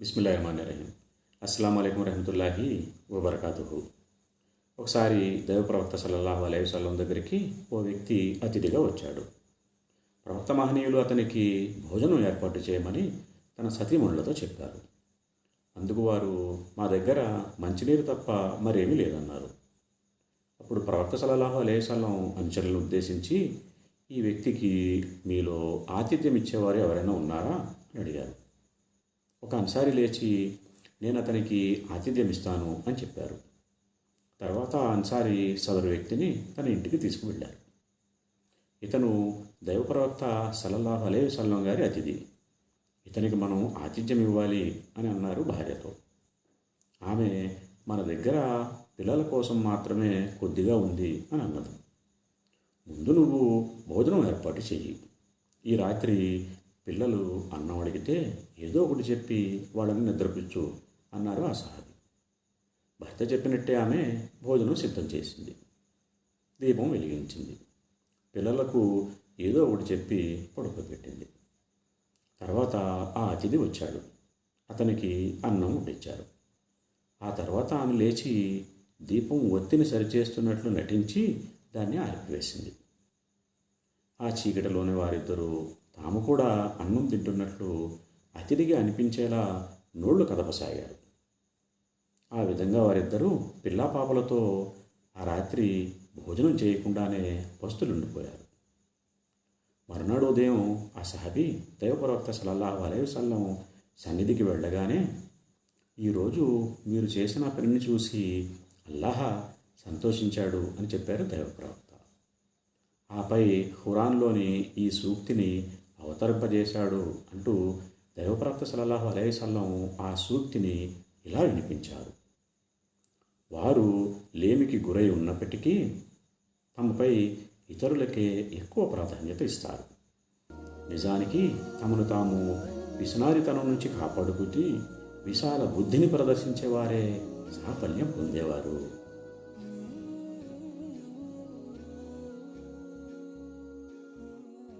బిస్మిల్లా రహమాన్ రహీం అస్సలం అయికం రహమతుల్లాహి వబర్కాతుహు. ఒకసారి దైవప్రవక్త సల్లల్లాహు అలైహి వసల్లం దగ్గరికి ఓ వ్యక్తి అతిథిగా వచ్చాడు. ప్రవక్త మహనీయులు అతనికి భోజనం ఏర్పాటు చేయమని తన సతీమణులతో చెప్పారు. అందుకు వారు మా దగ్గర మంచినీరు తప్ప మరేమీ లేదన్నారు. అప్పుడు ప్రవక్త సల్లల్లాహు అలైహి అనుచరులను ఉద్దేశించి ఈ వ్యక్తికి మీలో ఆతిథ్యం ఇచ్చేవారు ఎవరైనా ఉన్నారా? అని అడిగారు. ఒక అన్సారి లేచి నేను అతనికి ఆతిథ్యం ఇస్తాను అని చెప్పారు. తర్వాత ఆ అన్సారి సదరు వ్యక్తిని తన ఇంటికి తీసుకువెళ్ళారు. ఇతను దైవప్రవక్త ప్రవక్త అలే సల్లం గారి అతిథి. ఇతనికి మనం ఆతిథ్యం ఇవ్వాలి అని అన్నారు భార్యతో. ఆమె మన దగ్గర పిల్లల కోసం మాత్రమే కొద్దిగా ఉంది అని అన్నది. ముందు నువ్వు భోజనం ఏర్పాటు చెయ్యి. ఈ రాత్రి పిల్లలు అన్నం అడిగితే ఏదో ఒకటి చెప్పి వాళ్ళని నిద్రపుచ్చు అన్నారు ఆ సాహబి భర్త చెప్పినట్టే ఆమె భోజనం సిద్ధం చేసింది. దీపం వెలిగించింది. పిల్లలకు ఏదో ఒకటి చెప్పి పడుకోబెట్టింది తర్వాత ఆ అతిథి వచ్చాడు. అతనికి అన్నం వడ్డించారు. ఆ తర్వాత ఆమె లేచి దీపం ఒత్తిని సరిచేస్తున్నట్లు నటించి దాన్ని ఆరిపివేసింది. ఆ చీకటిలోని వారిద్దరూ తాము కూడా అన్నం తింటున్నట్లు అతిథిగా అనిపించేలా నోళ్ళు కదపసాగారు. ఆ విధంగా వారిద్దరూ పిల్లాపాపలతో ఆ రాత్రి భోజనం చేయకుండానే పస్తులుండిపోయారు. మరునాడు ఉదయం ఆ సహబి దైవప్రవక్త సలల్లా వలయసల్లం సన్నిధికి వెళ్ళగానే ఈరోజు మీరు చేసిన పనిని చూసి అల్లాహ సంతోషించాడు అని చెప్పారు దైవప్రవక్త. ఆపై ఖురాన్లోని ఈ సూక్తిని అవతరింపజేశాడు అంటూ దైవప్రవక్త సలల్లాహు అలైహి ఆ సూక్తిని ఇలా వినిపించారు. వారు లేమికి గురై ఉన్నప్పటికీ తమపై ఇతరులకే ఎక్కువ ప్రాధాన్యత ఇస్తారు. నిజానికి తమను తాము విసనారితనం నుంచి కాపాడుకుంటూ విశాల బుద్ధిని ప్రదర్శించేవారే సాఫల్యం పొందేవారు.